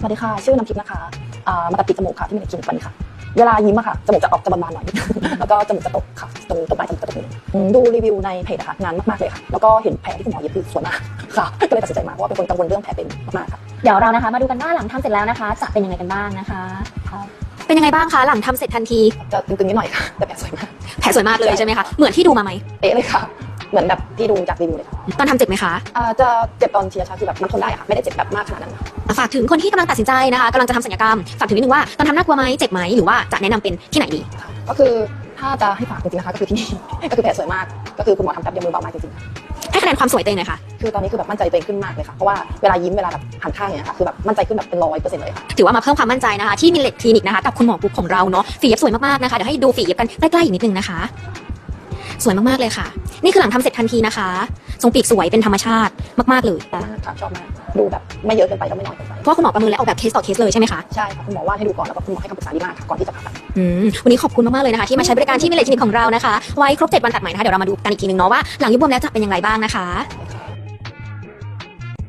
สวัสดีค่ะ ชื่อน้ำทิพย์นะคะอ่ามาตัดปิดจมูกค่ะที่มีในคลินิกวันนี้ค่ะ เวลายิ้มอะค่ะ จมูกจะออกจะบานๆหน่อย แล้วก็จมูกจะตกค่ะ ตรงตรงปลายจมูกจะตกนิดนึงอืมดูรีวิวในเพจอะค่ะงานมากๆเลยค่ะ แล้วก็เห็นแผลที่คุณหมอเย็บคือสวยมากค่ะ ก็เลยตัดสินใจมาเพราะว่าเป็นคนกังวลเรื่องแผลเป็นมากๆค่ะ เดี๋ยวเรานะคะ มาดูกันว่าหลังทำเสร็จแล้วนะคะ จะเป็นยังไงกันบ้างนะคะครับเป็นยังไงบ้างคะหลังทำเสร็จทันที จะตึงๆนิดหน่อยค่ะ แต่แผลสวยมาก แผลสวยมากเลยใช่ไหมคะ เหมือนที่ดูมาไหมเป๊ะเลยค่ะ เหมือนแบบที่ดูจากรีวิวเลยค่ะตอนทำเจ็บไหมคะอ่าจะเจ็บตอนเชียร์ชาคือแบบมันทนได้อะค่ะไม่ได้เจ็บแบบมากขนาดนั้นค่ะอะฝากถึงคนที่กำลังตัดสินใจนะคะกำลังจะทำศัลยกรรม ฝากถึงนิดนึงว่าตอนทำน่ากลัวไหมเจ็บไหมหรือว่าจะแนะนำเป็นที่ไหนดี ก็คือถ้าจะให้ฝากจริงๆนะคะก็คือที่นี่ ก็คือแผลสวยมาก ก็คือคุณหมอทำแป๊บเดียวมือเบามากจริงๆค่ะให้คะแนนความสวยตัวเองหน่อยค่ะ คือตอนนี้คือแบบมั่นใจตัวเองขึ้นมากเลยค่ะเพราะว่าเวลายิ้มเวลาแบบหันข้างเนี่ยค่ะคือแบบมั่นใจขึ้นแบบเป็นร้อยเปอร์เซ็นต์เลยค่ะถือว่ามาเพิ่มความมั่นใจนะคะที่มิลเลตคลินิกนะคะกับคุณหมอปุ๊กของเราเนาะฝีเย็บสวยมากๆนะคะเดี๋ยวให้ดูฝีเย็บกันใกล้ๆอีกนิดนึงนะคะ สวยมากๆเลยค่ะ นี่คือหลังทำเสร็จทันทีนะคะ ทรงปีกสวยเป็นธรรมชาติมากๆเลยมากค่ะชอบมากดูแบบไม่เยอะเกินไปแล้วไม่น้อยเกินไปเพราะว่าคุณหมอประเมินและออกแบบเคสต่อเคสเลยใช่ไหมคะใช่ค่ะคุณหมอวาดให้ดูก่อนแล้วก็คุณหมอให้คำปรึกษาดีมากค่ะก่อนที่จะผ่าตัดอืมวันนี้ขอบคุณมากๆเลยนะคะ ที่มาใช้บริการที่มิลเลตคลินิกของเรานะคะ ไว้ครบ7วันตัดใหม่นะคะเดี๋ยวเรามาดูกันอีกทีนึงเนาะว่าหลังยุบบวมแล้วจะเป็นอย่างไรบ้างนะคะเลย